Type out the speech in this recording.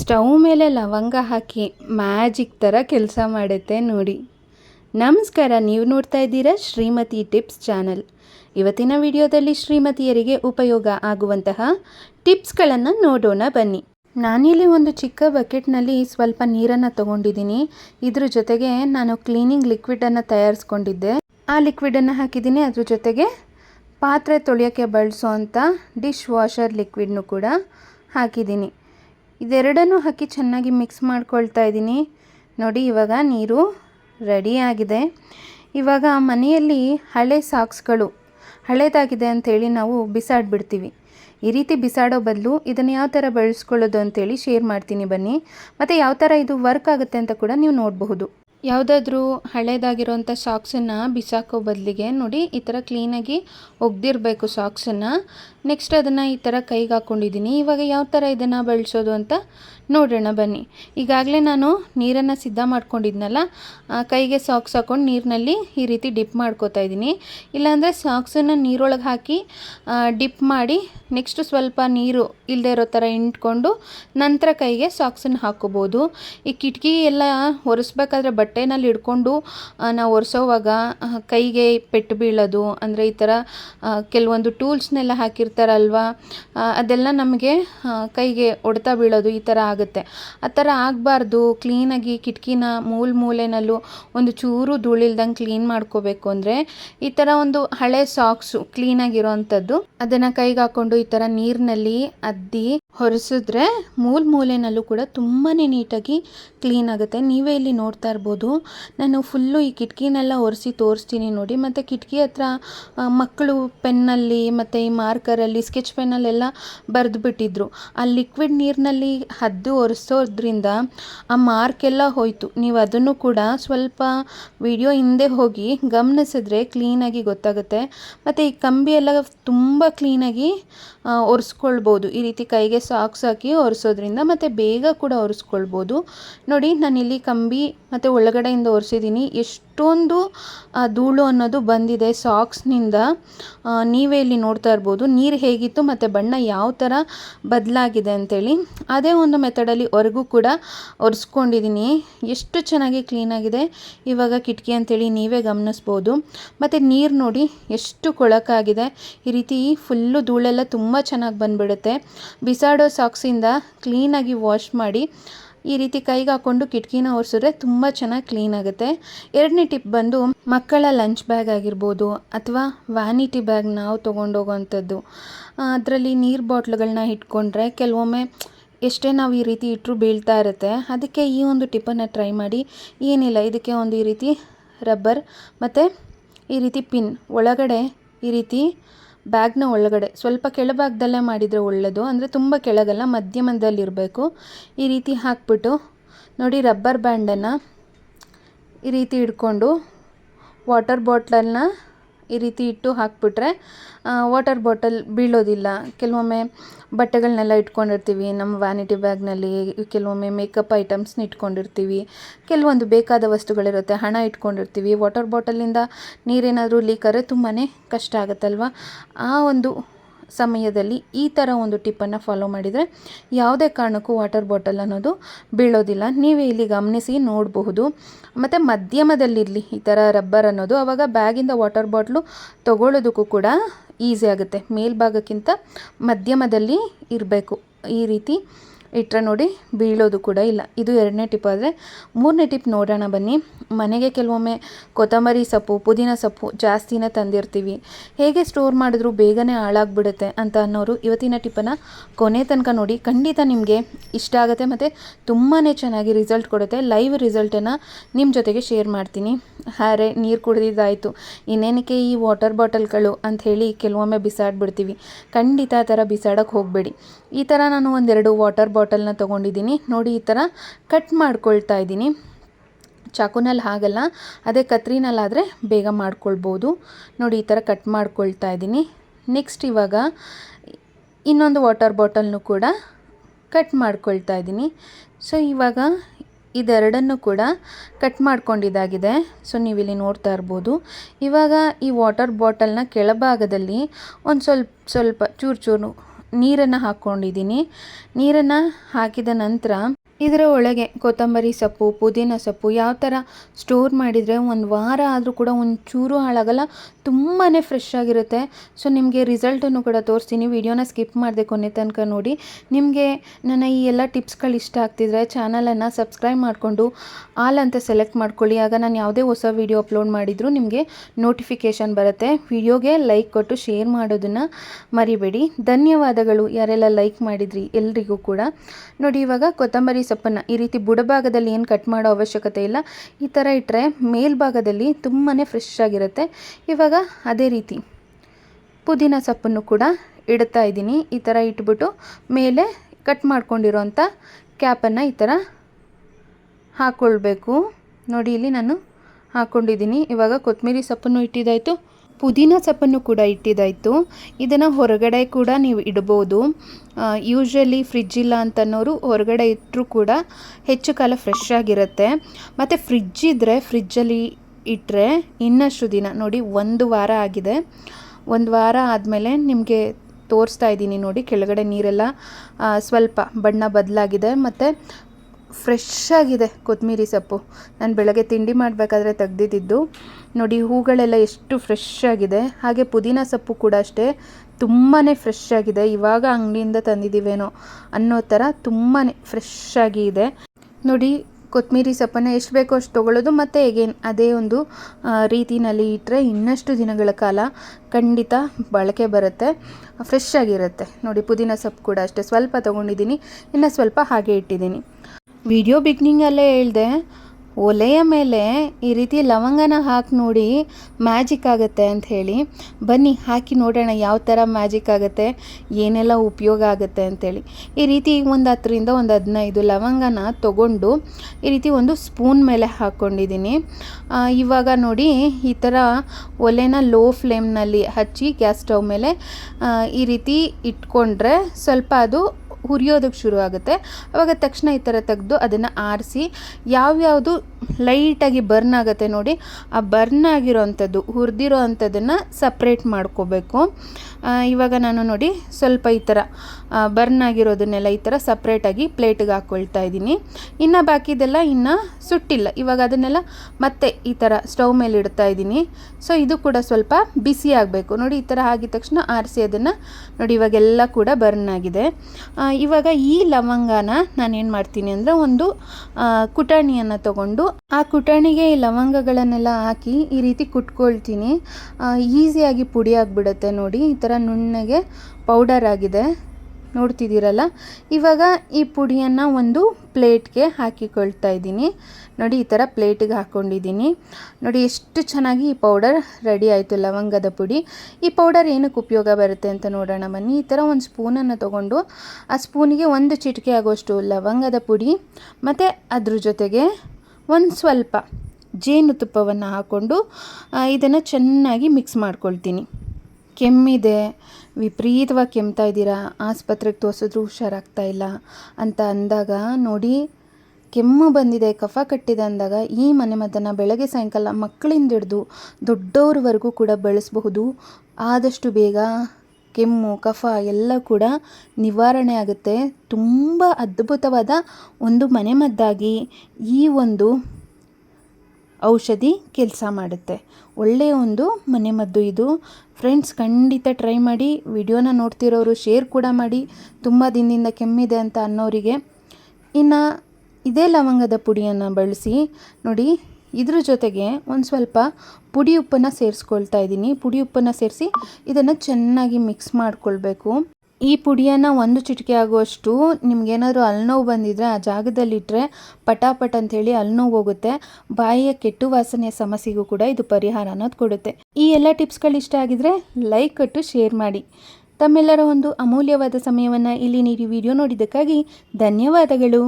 Stove ಮೇಲೆ ಲವಂಗ ಹಾಕಿ magic ಥರ ಕೆಲಸ ಮಾಡುತ್ತೆ ನೋಡಿ. ನಮಸ್ಕಾರ, ನೀವು ನೋಡ್ತಾ ಇದ್ದೀರಾ ಶ್ರೀಮತಿ ಟಿಪ್ಸ್ ಚಾನಲ್. ಇವತ್ತಿನ ವಿಡಿಯೋದಲ್ಲಿ ಶ್ರೀಮತಿಯರಿಗೆ ಉಪಯೋಗ ಆಗುವಂತಹ ಟಿಪ್ಸ್ಗಳನ್ನು ನೋಡೋಣ ಬನ್ನಿ. ನಾನಿಲ್ಲಿ ಒಂದು ಚಿಕ್ಕ ಬಕೆಟ್ನಲ್ಲಿ ಸ್ವಲ್ಪ ನೀರನ್ನು ತಗೊಂಡಿದ್ದೀನಿ. ಇದ್ರ ಜೊತೆಗೆ ನಾನು ಕ್ಲೀನಿಂಗ್ ಲಿಕ್ವಿಡನ್ನು ತಯಾರಿಸ್ಕೊಂಡಿದ್ದೆ. ಆ ಲಿಕ್ವಿಡನ್ನು ಹಾಕಿದ್ದೀನಿ. ಅದ್ರ ಜೊತೆಗೆ ಪಾತ್ರೆ ತೊಳೆಯೋಕ್ಕೆ ಬಳಸೋವಂಥ ಡಿಶ್ ವಾಷರ್ ಲಿಕ್ವಿಡ್ನು ಕೂಡ ಹಾಕಿದ್ದೀನಿ. ಇದೆರಡನ್ನೂ ಹಾಕಿ ಚೆನ್ನಾಗಿ ಮಿಕ್ಸ್ ಮಾಡ್ಕೊಳ್ತಾ ಇದ್ದೀನಿ. ನೋಡಿ, ಇವಾಗ ನೀರು ರೆಡಿ ಆಗಿದೆ. ಇವಾಗ ಮನೆಯಲ್ಲಿ ಹಳೆ ಸಾಕ್ಸ್ಗಳು ಹಳೇದಾಗಿದೆ ಅಂಥೇಳಿ ನಾವು ಬಿಸಾಡ್ಬಿಡ್ತೀವಿ. ಈ ರೀತಿ ಬಿಸಾಡೋ ಬದಲು ಇದನ್ನು ಯಾವ ಥರ ಬಳಸ್ಕೊಳ್ಳೋದು ಅಂತೇಳಿ ಶೇರ್ ಮಾಡ್ತೀನಿ ಬನ್ನಿ. ಮತ್ತು ಯಾವ ಥರ ಇದು ವರ್ಕ್ ಆಗುತ್ತೆ ಅಂತ ಕೂಡ ನೀವು ನೋಡಬಹುದು. ಯಾವುದಾದ್ರೂ ಹಳೇದಾಗಿರೋಂಥ ಸಾಕ್ಸನ್ನು ಬಿಸಾಕೋ ಬದಲಿಗೆ ನೋಡಿ ಈ ಥರ ಕ್ಲೀನಾಗಿ ಒಗ್ದಿರಬೇಕು ಸಾಕ್ಸನ್ನು. ನೆಕ್ಸ್ಟ್ ಅದನ್ನು ಈ ಥರ ಕೈಗೆ ಹಾಕ್ಕೊಂಡಿದ್ದೀನಿ. ಇವಾಗ ಯಾವ ಥರ ಇದನ್ನು ಬಳಸೋದು ಅಂತ ನೋಡೋಣ ಬನ್ನಿ. ಈಗಾಗಲೇ ನಾನು ನೀರನ್ನು ಸಿದ್ಧ ಮಾಡ್ಕೊಂಡಿದ್ನಲ್ಲ ಕೈಗೆ ಸಾಕ್ಸ್ ಹಾಕ್ಕೊಂಡು ನೀರಿನಲ್ಲಿ ಈ ರೀತಿ ಡಿಪ್ ಮಾಡ್ಕೋತಾ ಇದ್ದೀನಿ. ಇಲ್ಲಾಂದರೆ ಸಾಕ್ಸನ್ನು ನೀರೊಳಗೆ ಹಾಕಿ ಡಿಪ್ ಮಾಡಿ ನೆಕ್ಸ್ಟ್ ಸ್ವಲ್ಪ ನೀರು ಇಲ್ಲದೆ ಇರೋ ಥರ ಇಂಟ್ಕೊಂಡು ನಂತರ ಕೈಗೆ ಸಾಕ್ಸನ್ನು ಹಾಕ್ಕೋಬೋದು. ಈ ಕಿಟಕಿ ಎಲ್ಲ ಒರೆಸ್ಬೇಕಾದ್ರೆ ಬಟ್ಟೆನಲ್ಲಿ ಹಿಡ್ಕೊಂಡು ನಾವು ಒರೆಸೋವಾಗ ಕೈಗೆ ಪೆಟ್ಟು ಬೀಳೋದು, ಅಂದರೆ ಈ ಥರ ಕೆಲವೊಂದು ಟೂಲ್ಸ್ನೆಲ್ಲ ಹಾಕಿರ್ತಾರಲ್ವಾ ಅದೆಲ್ಲ ನಮಗೆ ಕೈಗೆ ಹೊಡೆತ ಬೀಳೋದು ಈ ಥರ ಆಗುತ್ತೆ. ಆ ಥರ ಆಗಬಾರ್ದು. ಕ್ಲೀನಾಗಿ ಕಿಟಕಿನ ಮೂಲ ಮೂಲೆನಲ್ಲೂ ಒಂದು ಚೂರು ಧೂಳಿಲ್ದಂಗೆ ಕ್ಲೀನ್ ಮಾಡ್ಕೋಬೇಕು ಅಂದರೆ, ಈ ಥರ ಒಂದು ಹಳೆ ಸಾಕ್ಸು ಕ್ಲೀನಾಗಿರೋವಂಥದ್ದು ಅದನ್ನು ಕೈಗೆ ಹಾಕ್ಕೊಂಡು ಈ ಥರ ನೀರಿನಲ್ಲಿ ಅದ್ದಿ ಹೊರಿಸಿದ್ರೆ ಮೂಲ ಮೂಲೆನಲ್ಲೂ ಕೂಡ ತುಂಬಾ ನೀಟಾಗಿ ಕ್ಲೀನ್ ಆಗುತ್ತೆ. ನೀವೇ ಇಲ್ಲಿ ನೋಡ್ತಾ ಇರ್ಬೋದು. ನಾನು ಫುಲ್ಲು ಈ ಕಿಟಕಿನೆಲ್ಲ ಒರೆಸಿ ತೋರಿಸ್ತೀನಿ ನೋಡಿ. ಮತ್ತು ಕಿಟಕಿ ಹತ್ರ ಮಕ್ಕಳು ಪೆನ್ನಲ್ಲಿ ಮತ್ತು ಈ ಮಾರ್ಕರಲ್ಲಿ, ಸ್ಕೆಚ್ ಪೆನ್ನಲ್ಲೆಲ್ಲ ಬರೆದು ಬಿಟ್ಟಿದ್ರು ಆ ಲಿಕ್ವಿಡ್ ನೀರಿನಲ್ಲಿ ಹದ್ದು ಒರೆಸೋದ್ರಿಂದ ಆ ಮಾರ್ಕ್ ಎಲ್ಲ ಹೋಯಿತು. ನೀವು ಅದನ್ನು ಕೂಡ ಸ್ವಲ್ಪ ವಿಡಿಯೋ ಹಿಂದೆ ಹೋಗಿ ಗಮನಿಸಿದ್ರೆ ಕ್ಲೀನಾಗಿ ಗೊತ್ತಾಗುತ್ತೆ. ಮತ್ತು ಈ ಕಂಬಿ ಎಲ್ಲ ತುಂಬ ಕ್ಲೀನಾಗಿ ಒರೆಸ್ಕೊಳ್ಬೋದು. ಈ ರೀತಿ ಕೈಗೆ ಸಾಕ್ಸ್ ಹಾಕಿ ಒರೆಸೋದ್ರಿಂದ ಮತ್ತು ಬೇಗ ಕೂಡ ಒರೆಸ್ಕೊಳ್ಬೋದು. ನೋಡಿ, ನಾನಿಲ್ಲಿ ಕಂಬಿ ಮತ್ತು ಒಳಗಡೆಯಿಂದ ಒರೆಸಿದ್ದೀನಿ. ಎಷ್ಟೊಂದು ಧೂಳು ಅನ್ನೋದು ಬಂದಿದೆ ಸಾಕ್ಸ್ನಿಂದ. ನೀವೇ ಇಲ್ಲಿ ನೋಡ್ತಾ ಇರ್ಬೋದು. ನೀರು ಹೇಗಿತ್ತು ಮತ್ತು ಬಣ್ಣ ಯಾವ ಥರ ಬದಲಾಗಿದೆ ಅಂಥೇಳಿ ಅದೇ ಒಂದು ಮೆಥಡಲ್ಲಿ ಹೊರಗೂ ಕೂಡ ಒರೆಸ್ಕೊಂಡಿದ್ದೀನಿ ಎಷ್ಟು ಚೆನ್ನಾಗಿ ಕ್ಲೀನಾಗಿದೆ ಇವಾಗ ಕಿಟಕಿ ಅಂಥೇಳಿ ನೀವೇ ಗಮನಿಸ್ಬೋದು. ಮತ್ತು ನೀರು ನೋಡಿ ಎಷ್ಟು ಕೊಳಕಾಗಿದೆ. ಈ ರೀತಿ ಫುಲ್ಲು ಧೂಳೆಲ್ಲ ತುಂಬ ಚೆನ್ನಾಗಿ ಬಂದುಬಿಡುತ್ತೆ. ಬಿಸಾಡೋ ಸಾಕ್ಸಿಂದ ಕ್ಲೀನಾಗಿ ವಾಶ್ ಮಾಡಿ ಈ ರೀತಿ ಕೈಗೆ ಹಾಕ್ಕೊಂಡು ಕಿಟಕಿನ ಒರೆಸಿದ್ರೆ ತುಂಬ ಚೆನ್ನಾಗಿ ಕ್ಲೀನ್ ಆಗುತ್ತೆ. ಎರಡನೇ ಟಿಪ್ ಬಂದು ಮಕ್ಕಳ ಲಂಚ್ ಬ್ಯಾಗ್ ಆಗಿರ್ಬೋದು ಅಥವಾ ವ್ಯಾನಿಟಿ ಬ್ಯಾಗ್ ನಾವು ತೊಗೊಂಡೋಗೋವಂಥದ್ದು ಅದರಲ್ಲಿ ನೀರು ಬಾಟ್ಲುಗಳನ್ನ ಇಟ್ಕೊಂಡ್ರೆ ಕೆಲವೊಮ್ಮೆ ಎಷ್ಟೇ ನಾವು ಈ ರೀತಿ ಇಟ್ಟರು ಬೀಳ್ತಾ ಇರುತ್ತೆ. ಅದಕ್ಕೆ ಈ ಒಂದು ಟಿಪ್ಪನ್ನು ಟ್ರೈ ಮಾಡಿ. ಏನಿಲ್ಲ, ಇದಕ್ಕೆ ಒಂದು ಈ ರೀತಿ ರಬ್ಬರ್ ಮತ್ತು ಈ ರೀತಿ ಪಿನ್ ಒಳಗಡೆ ಈ ರೀತಿ ಬ್ಯಾಗ್ನ ಒಳಗಡೆ, ಸ್ವಲ್ಪ ಕೆಳಭಾಗದಲ್ಲೇ ಮಾಡಿದರೆ ಒಳ್ಳೆಯದು ಅಂದರೆ ತುಂಬ ಕೆಳಗಲ್ಲ, ಮಧ್ಯಮದಲ್ಲಿರಬೇಕು. ಈ ರೀತಿ ಹಾಕ್ಬಿಟ್ಟು, ನೋಡಿ ರಬ್ಬರ್ ಬ್ಯಾಂಡನ್ನು ಈ ರೀತಿ ಹಿಡ್ಕೊಂಡು ವಾಟರ್ ಬಾಟ್ಲನ್ನ ಈ ರೀತಿ ಇಟ್ಟು ಹಾಕಿಬಿಟ್ರೆ ವಾಟರ್ ಬಾಟಲ್ ಬೀಳೋದಿಲ್ಲ. ಕೆಲವೊಮ್ಮೆ ಬಟ್ಟೆಗಳನ್ನೆಲ್ಲ ಇಟ್ಕೊಂಡಿರ್ತೀವಿ, ನಮ್ಮ ವ್ಯಾನಿಟಿ ಬ್ಯಾಗ್ನಲ್ಲಿ ಕೆಲವೊಮ್ಮೆ ಮೇಕಪ್ ಐಟಮ್ಸ್ನ ಇಟ್ಕೊಂಡಿರ್ತೀವಿ. ಕೆಲವೊಂದು ಬೇಕಾದ ವಸ್ತುಗಳಿರುತ್ತೆ, ಹಣ ಇಟ್ಕೊಂಡಿರ್ತೀವಿ. ವಾಟರ್ ಬಾಟಲಿಂದ ನೀರೇನಾದರೂ ಲೀಕ್ ಆದರೆ ತುಂಬಾ ಕಷ್ಟ ಆಗುತ್ತಲ್ವ? ಆ ಒಂದು ಸಮಯದಲ್ಲಿ ಈ ಥರ ಒಂದು ಟಿಪ್ಪನ್ನು ಫಾಲೋ ಮಾಡಿದರೆ ಯಾವುದೇ ಕಾರಣಕ್ಕೂ ವಾಟರ್ ಬಾಟಲ್ ಅನ್ನೋದು ಬೀಳೋದಿಲ್ಲ. ನೀವೇ ಇಲ್ಲಿ ಗಮನಿಸಿ ನೋಡಬಹುದು. ಮತ್ತು ಮಧ್ಯಮದಲ್ಲಿರಲಿ ಈ ಥರ ರಬ್ಬರ್ ಅನ್ನೋದು. ಆವಾಗ ಬ್ಯಾಗಿಂದ ವಾಟರ್ ಬಾಟ್ಲು ತಗೊಳ್ಳೋದಕ್ಕೂ ಕೂಡ ಈಸಿ ಆಗುತ್ತೆ. ಮೇಲ್ಭಾಗಕ್ಕಿಂತ ಮಧ್ಯಮದಲ್ಲಿ ಇರಬೇಕು ಈ ರೀತಿ. ಇಟ್ಟರೆ ನೋಡಿ ಬೀಳೋದು ಕೂಡ ಇಲ್ಲ. ಇದು ಎರಡನೇ ಟಿಪ್ ಆದರೆ ಮೂರನೇ ಟಿಪ್ ನೋಡೋಣ ಬನ್ನಿ. ಮನೆಗೆ ಕೆಲವೊಮ್ಮೆ ಕೊತ್ತಂಬರಿ ಸೊಪ್ಪು, ಪುದೀನ ಸೊಪ್ಪು ಜಾಸ್ತಿನೇ ತಂದಿರ್ತೀವಿ. ಹೇಗೆ ಸ್ಟೋರ್ ಮಾಡಿದ್ರು ಬೇಗನೆ ಹಾಳಾಗ್ಬಿಡುತ್ತೆ ಅಂತ ಅನ್ನೋರು ಇವತ್ತಿನ ಟಿಪ್ಪನ್ನು ಕೊನೆ ತನಕ ನೋಡಿ. ಖಂಡಿತ ನಿಮಗೆ ಇಷ್ಟ ಆಗುತ್ತೆ ಮತ್ತು ತುಂಬಾ ಚೆನ್ನಾಗಿ ರಿಸಲ್ಟ್ ಕೊಡುತ್ತೆ. ಲೈವ್ ರಿಸಲ್ಟನ್ನು ನಿಮ್ಮ ಜೊತೆಗೆ ಶೇರ್ ಮಾಡ್ತೀನಿ. ಹಾರೆ, ನೀರು ಕುಡಿದಿದ್ದಾಯಿತು. ಇನ್ನೇನಕ್ಕೆ ಈ ವಾಟರ್ ಬಾಟಲ್ಗಳು ಹೇಳಿ ಕೆಲವೊಮ್ಮೆ ಬಿಸಾಡ್ಬಿಡ್ತೀವಿ. ಖಂಡಿತ ಆ ಥರ ಬಿಸಾಡೋಕ್ಕೆ ಹೋಗಬೇಡಿ. ಈ ಥರ ನಾನು ಒಂದೆರಡು ವಾಟರ್ ಬಾಟಲ್ನ ತೊಗೊಂಡಿದ್ದೀನಿ. ನೋಡಿ, ಈ ಥರ ಕಟ್ ಮಾಡ್ಕೊಳ್ತಾ ಇದ್ದೀನಿ. ಚಾಕುನಲ್ಲಿ ಹಾಗಲ್ಲ, ಅದೇ ಕತ್ರಿನಲ್ಲಾದರೆ ಬೇಗ ಮಾಡ್ಕೊಳ್ಬೋದು. ನೋಡಿ, ಈ ಥರ ಕಟ್ ಮಾಡ್ಕೊಳ್ತಾ ಇದ್ದೀನಿ. ನೆಕ್ಸ್ಟ್ ಇವಾಗ ಇನ್ನೊಂದು ವಾಟರ್ ಬಾಟಲ್ನು ಕೂಡ ಕಟ್ ಮಾಡ್ಕೊಳ್ತಾ ಇದ್ದೀನಿ. ಸೊ, ಇವಾಗ ಇದೆರಡನ್ನು ಕೂಡ ಕಟ್ ಮಾಡ್ಕೊಂಡಿದ್ದಾಗಿದೆ. ಸೊ, ನೀವಿಲ್ಲಿ ನೋಡ್ತಾ ಇರ್ಬೋದು. ಇವಾಗ ಈ ವಾಟರ್ ಬಾಟಲ್ನ ಕೆಳಭಾಗದಲ್ಲಿ ಒಂದು ಸ್ವಲ್ಪ ಸ್ವಲ್ಪ ಚೂರು ಚೂರು ನೀರನ್ನು ಹಾಕ್ಕೊಂಡಿದ್ದೀನಿ ನೀರನ್ನು ಹಾಕಿದ ನಂತರ ಇದರ ಒಳಗೆ ಕೊತ್ತಂಬರಿ ಸೊಪ್ಪು, ಪುದೀನ ಸೊಪ್ಪು ಯಾವ ಥರ ಸ್ಟೋರ್ ಮಾಡಿದರೆ ಒಂದು ವಾರ ಆದರೂ ಕೂಡ ಒಂಚೂರು ಹಾಳಾಗಲ್ಲ ತುಂಬಾ ಫ್ರೆಶ್ ಆಗಿರುತ್ತೆ. ಸೊ ನಿಮಗೆ ರಿಸಲ್ಟನ್ನು ಕೂಡ ತೋರಿಸ್ತೀನಿ. ವಿಡಿಯೋನ ಸ್ಕಿಪ್ ಮಾಡಿದೆ ಕೊನೆ ತನಕ ನೋಡಿ. ನಿಮಗೆ ನನ್ನ ಈ ಎಲ್ಲ ಟಿಪ್ಸ್ಗಳು ಇಷ್ಟ ಆಗ್ತಿದ್ರೆ ಚಾನಲನ್ನು ಸಬ್ಸ್ಕ್ರೈಬ್ ಮಾಡಿಕೊಂಡು ಆಲ್ ಅಂತ ಸೆಲೆಕ್ಟ್ ಮಾಡ್ಕೊಳ್ಳಿ. ಆಗ ನಾನು ಯಾವುದೇ ಹೊಸ ವಿಡಿಯೋ ಅಪ್ಲೋಡ್ ಮಾಡಿದರೂ ನಿಮಗೆ ನೋಟಿಫಿಕೇಷನ್ ಬರುತ್ತೆ. ವಿಡಿಯೋಗೆ ಲೈಕ್ ಕೊಟ್ಟು ಶೇರ್ ಮಾಡೋದನ್ನು ಮರಿಬೇಡಿ. ಧನ್ಯವಾದಗಳು. ಯಾರೆಲ್ಲ ಲೈಕ್ ಮಾಡಿದ್ರಿ ಎಲ್ರಿಗೂ ಕೂಡ. ನೋಡಿ, ಇವಾಗ ಕೊತ್ತಂಬರಿ ಸೊಪ್ಪನ್ನು ಈ ರೀತಿ ಬುಡಭಾಗದಲ್ಲಿ ಏನು ಕಟ್ ಮಾಡೋ ಅವಶ್ಯಕತೆ ಇಲ್ಲ. ಈ ಥರ ಇಟ್ಟರೆ ಮೇಲ್ಭಾಗದಲ್ಲಿ ತುಂಬಾ ಫ್ರೆಶ್ ಆಗಿರುತ್ತೆ. ಇವಾಗ ಅದೇ ರೀತಿ ಪುದೀನ ಸೊಪ್ಪನ್ನು ಕೂಡ ಇಡ್ತಾ ಇದ್ದೀನಿ. ಈ ಥರ ಇಟ್ಬಿಟ್ಟು ಮೇಲೆ ಕಟ್ ಮಾಡ್ಕೊಂಡಿರೋಂಥ ಕ್ಯಾಪನ್ನು ಈ ಥರ ಹಾಕ್ಕೊಳ್ಬೇಕು ನೋಡಿ, ಇಲ್ಲಿ ನಾನು ಹಾಕ್ಕೊಂಡಿದ್ದೀನಿ ಇವಾಗ ಕೊತ್ತಂಬರಿ ಸೊಪ್ಪನ್ನು ಇಟ್ಟಿದ್ದಾಯಿತು. ಪುದೀನ ಸೊಪ್ಪನ್ನು ಕೂಡ ಇಟ್ಟಿದ್ದಾಯಿತು. ಇದನ್ನು ಹೊರಗಡೆ ಕೂಡ ನೀವು ಇಡ್ಬೋದು. ಯೂಶ್ವಲಿ ಫ್ರಿಜ್ ಇಲ್ಲ ಅಂತನ್ನೋರು ಹೊರಗಡೆ ಇಟ್ಟರೂ ಕೂಡ ಹೆಚ್ಚು ಕಾಲ ಫ್ರೆಶ್ ಆಗಿರುತ್ತೆ. ಮತ್ತು ಫ್ರಿಜ್ ಇದ್ದರೆ ಫ್ರಿಜ್ಜಲ್ಲಿ ಇಟ್ಟರೆ ಇನ್ನಷ್ಟು ದಿನ, ನೋಡಿ ಒಂದು ವಾರ ಆಗಿದೆ. ಒಂದು ವಾರ ಆದಮೇಲೆ ನಿಮಗೆ ತೋರಿಸ್ತಾ ಇದ್ದೀನಿ ನೋಡಿ, ಕೆಳಗಡೆ ನೀರೆಲ್ಲ ಸ್ವಲ್ಪ ಬಣ್ಣ ಬದಲಾಗಿದೆ. ಮತ್ತು ಫ್ರೆಶ್ ಆಗಿದೆ ಕೊತ್ತಂಬರಿ ಸೊಪ್ಪು. ನಾನು ಬೆಳಗ್ಗೆ ತಿಂಡಿ ಮಾಡಬೇಕಾದ್ರೆ ತೆಗ್ದಿದ್ದು ನೋಡಿ, ಹೂಗಳೆಲ್ಲ ಎಷ್ಟು ಫ್ರೆಶ್ ಆಗಿದೆ ಹಾಗೆ ಪುದೀನ ಸೊಪ್ಪು ಕೂಡ ಅಷ್ಟೇ. ತುಂಬಾ ಫ್ರೆಶ್ ಆಗಿದೆ ಇವಾಗ ಅಂಗಡಿಯಿಂದ ತಂದಿದ್ದೀವೇನೋ ಅನ್ನೋ ಥರ ತುಂಬಾ ಫ್ರೆಶ್ ಆಗಿ ಇದೆ. ನೋಡಿ ಕೊತ್ತಂಬರಿ ಸೊಪ್ಪನ್ನು ಎಷ್ಟು ಬೇಕೋ ಅಷ್ಟು ತೊಗೊಳ್ಳೋದು ಮತ್ತು ಎಗೇನ್ ಅದೇ ಒಂದು ರೀತಿನಲ್ಲಿ ಇಟ್ಟರೆ ಇನ್ನಷ್ಟು ದಿನಗಳ ಕಾಲ ಖಂಡಿತ ಬಳಕೆ ಬರುತ್ತೆ ಫ್ರೆಶ್ ಆಗಿರುತ್ತೆ ನೋಡಿ, ಪುದೀನ ಸೊಪ್ಪು ಕೂಡ ಅಷ್ಟೇ. ಸ್ವಲ್ಪ ತೊಗೊಂಡಿದ್ದೀನಿ. ಇನ್ನು ಸ್ವಲ್ಪ ಹಾಗೆ ಇಟ್ಟಿದ್ದೀನಿ. ವಿಡಿಯೋ ಬಿಗ್ನಿಂಗಲ್ಲೇ ಹೇಳಿದೆ, ಒಲೆಯ ಮೇಲೆ ಈ ರೀತಿ ಲವಂಗನ ಹಾಕಿ ನೋಡಿ ಮ್ಯಾಜಿಕ್ ಆಗುತ್ತೆ ಅಂತ ಹೇಳಿ. ಬನ್ನಿ, ಹಾಕಿ ನೋಡೋಣ ಯಾವ ಥರ ಮ್ಯಾಜಿಕ್ ಆಗುತ್ತೆ, ಏನೆಲ್ಲ ಉಪಯೋಗ ಆಗುತ್ತೆ ಅಂಥೇಳಿ ಈ ರೀತಿ ಒಂದು ಹತ್ತರಿಂದ ಒಂದು ಹದಿನೈದು ಲವಂಗನ ತಗೊಂಡು ಈ ರೀತಿ ಒಂದು ಸ್ಪೂನ್ ಮೇಲೆ ಹಾಕ್ಕೊಂಡಿದ್ದೀನಿ ಇವಾಗ ನೋಡಿ, ಈ ಥರ ಒಲೆನ ಲೋ ಫ್ಲೇಮ್ನಲ್ಲಿ ಹಚ್ಚಿ ಗ್ಯಾಸ್ ಸ್ಟವ್ ಮೇಲೆ ಈ ರೀತಿ ಇಟ್ಕೊಂಡ್ರೆ ಸ್ವಲ್ಪ ಅದು ಹುರಿಯೋದಕ್ಕೆ ಶುರು ಆಗುತ್ತೆ ಅವಾಗ ತಕ್ಷಣ ಈ ಥರ ತೆಗೆದು ಅದನ್ನು ಆರಿಸಿ ಯಾವ್ಯಾವುದು ಲೈಟಾಗಿ ಬರ್ನ್ ಆಗುತ್ತೆ ನೋಡಿ. ಆ ಬರ್ನ್ ಆಗಿರೋ ಅಂಥದ್ದು ಹುರಿದಿರೋ ಅಂಥದ್ದನ್ನು ಸಪ್ರೇಟ್ ಮಾಡ್ಕೋಬೇಕು. ಇವಾಗ ನಾನು ನೋಡಿ ಸ್ವಲ್ಪ ಈ ಥರ ಬರ್ನ್ ಆಗಿರೋದನ್ನೆಲ್ಲ ಈ ಥರ ಸಪ್ರೇಟಾಗಿ ಪ್ಲೇಟಿಗೆ ಹಾಕ್ಕೊಳ್ತಾ ಇದ್ದೀನಿ. ಇನ್ನು ಬಾಕಿದೆಲ್ಲ ಇನ್ನು ಸುಟ್ಟಿಲ್ಲ. ಇವಾಗ ಅದನ್ನೆಲ್ಲ ಮತ್ತೆ ಈ ಥರ ಸ್ಟವ್ ಮೇಲೆ ಇಡ್ತಾ ಇದ್ದೀನಿ. ಸೊ ಇದು ಕೂಡ ಸ್ವಲ್ಪ ಬಿಸಿ ಆಗಬೇಕು. ನೋಡಿ, ಈ ಥರ ಆಗಿದ ತಕ್ಷಣ ಆರಿಸಿ ಅದನ್ನು ನೋಡಿ, ಇವಾಗೆಲ್ಲ ಕೂಡ ಬರ್ನ್ ಆಗಿದೆ. ಇವಾಗ ಈ ಲವಂಗನ ನಾನೇನು ಮಾಡ್ತೀನಿ ಅಂದರೆ ಒಂದು ಕುಟಾಣಿಯನ್ನು ತಗೊಂಡು ಆ ಕುಟಾಣಿಗೆ ಈ ಲವಂಗಗಳನ್ನೆಲ್ಲ ಹಾಕಿ ಈ ರೀತಿ ಕುಟ್ಕೊಳ್ತೀನಿ. ಈಸಿಯಾಗಿ ಪುಡಿ ಆಗಿಬಿಡುತ್ತೆ ನೋಡಿ, ಈ ಥರ ನುಣ್ಣಗೆ ಪೌಡರ್ ಆಗಿದೆ. ನೋಡ್ತಿದ್ದೀರಲ್ಲ? ಇವಾಗ ಈ ಪುಡಿಯನ್ನು ಒಂದು ಪ್ಲೇಟ್ಗೆ ಹಾಕಿಕೊಳ್ತಾ ಇದ್ದೀನಿ. ನೋಡಿ, ಈ ಥರ ಪ್ಲೇಟಿಗೆ ಹಾಕ್ಕೊಂಡಿದ್ದೀನಿ. ನೋಡಿ, ಎಷ್ಟು ಚೆನ್ನಾಗಿ ಈ ಪೌಡರ್ ರೆಡಿ ಆಯಿತು, ಲವಂಗದ ಪುಡಿ. ಈ ಪೌಡರ್ ಏನಕ್ಕೆ ಉಪಯೋಗ ಬರುತ್ತೆ ಅಂತ ನೋಡೋಣ ಬನ್ನಿ. ಈ ಥರ ಒಂದು ಸ್ಪೂನನ್ನು ತೊಗೊಂಡು, ಆ ಸ್ಪೂನಿಗೆ ಒಂದು ಚಿಟಿಕೆ ಆಗೋಷ್ಟು ಲವಂಗದ ಪುಡಿ, ಮತ್ತು ಅದ್ರ ಜೊತೆಗೆ ಒಂದು ಸ್ವಲ್ಪ ಜೇನುತುಪ್ಪವನ್ನು ಹಾಕ್ಕೊಂಡು ಇದನ್ನು ಚೆನ್ನಾಗಿ ಮಿಕ್ಸ್ ಮಾಡ್ಕೊಳ್ತೀನಿ. ಕೆಮ್ಮಿದೆ, ವಿಪರೀತವಾಗಿ ಕೆಮ್ತಾ ಇದ್ದೀರಾ, ಆಸ್ಪತ್ರೆಗೆ ತೋರಿಸಿದ್ರು ಹುಷಾರಾಗ್ತಾ ಇಲ್ಲ ಅಂತ ಅಂದಾಗ ನೋಡಿ, ಕೆಮ್ಮು ಬಂದಿದೆ, ಕಫ ಕಟ್ಟಿದೆ ಅಂದಾಗ ಈ ಮನೆಮದ್ದನ್ನು ಬೆಳಗ್ಗೆ ಸಾಯಂಕಾಲ ಮಕ್ಕಳಿಂದ ಹಿಡಿದು ದೊಡ್ಡವ್ರವರೆಗೂ ಕೂಡ ಬಳಸಬಹುದು. ಆದಷ್ಟು ಬೇಗ ಕೆಮ್ಮು, ಕಫ ಎಲ್ಲ ಕೂಡ ನಿವಾರಣೆ ಆಗುತ್ತೆ. ತುಂಬ ಅದ್ಭುತವಾದ ಒಂದು ಮನೆಮದ್ದಾಗಿ ಈ ಒಂದು ಔಷಧಿ ಕೆಲಸ ಮಾಡುತ್ತೆ. ಒಳ್ಳೆಯ ಒಂದು ಮನೆಮದ್ದು ಇದು. ಫ್ರೆಂಡ್ಸ್ ಖಂಡಿತ ಟ್ರೈ ಮಾಡಿ, ವಿಡಿಯೋನ ನೋಡ್ತಿರೋರು ಶೇರ್ ಕೂಡ ಮಾಡಿ. ತುಂಬ ದಿನದಿಂದ ಕೆಮ್ಮಿದೆ ಅಂತ ಅನ್ನೋರಿಗೆ. ಇನ್ನು ಇದೇ ಲವಂಗದ ಪುಡಿಯನ್ನು ಬಳಸಿ, ನೋಡಿ ಇದ್ರ ಜೊತೆಗೆ ಒಂದು ಸ್ವಲ್ಪ ಪುಡಿ ಉಪ್ಪನ್ನು ಸೇರಿಸ್ಕೊಳ್ತಾ ಇದ್ದೀನಿ. ಪುಡಿ ಉಪ್ಪನ್ನು ಸೇರಿಸಿ ಇದನ್ನು ಚೆನ್ನಾಗಿ ಮಿಕ್ಸ್ ಮಾಡಿಕೊಳ್ಬೇಕು. ಈ ಪುಡಿಯನ್ನು ಒಂದು ಚಿಟಿಕೆ ಆಗುವಷ್ಟು ನಿಮ್ಗೇನಾದರೂ ಅಲ್ಲಿನೋವು ಬಂದಿದ್ರೆ ಆ ಜಾಗದಲ್ಲಿಟ್ಟರೆ ಪಟಾಪಟ ಅಂಥೇಳಿ ಅಲ್ಲಿನೋವು ಹೋಗುತ್ತೆ. ಬಾಯಿಯ ಕೆಟ್ಟು ವಾಸನೆಯ ಸಮಸ್ಯೆಗೂ ಕೂಡ ಇದು ಪರಿಹಾರ ಅನ್ನೋದು ಕೊಡುತ್ತೆ. ಈ ಎಲ್ಲ ಟಿಪ್ಸ್ಗಳು ಇಷ್ಟ ಆಗಿದ್ರೆ ಲೈಕ್ ಕೊಟ್ಟು ಶೇರ್ ಮಾಡಿ. ತಮ್ಮೆಲ್ಲರ ಒಂದು ಅಮೂಲ್ಯವಾದ ಸಮಯವನ್ನು ಇಲ್ಲಿ ನೀಡಿ ವಿಡಿಯೋ ನೋಡಿದ್ದಕ್ಕಾಗಿ ಧನ್ಯವಾದಗಳು.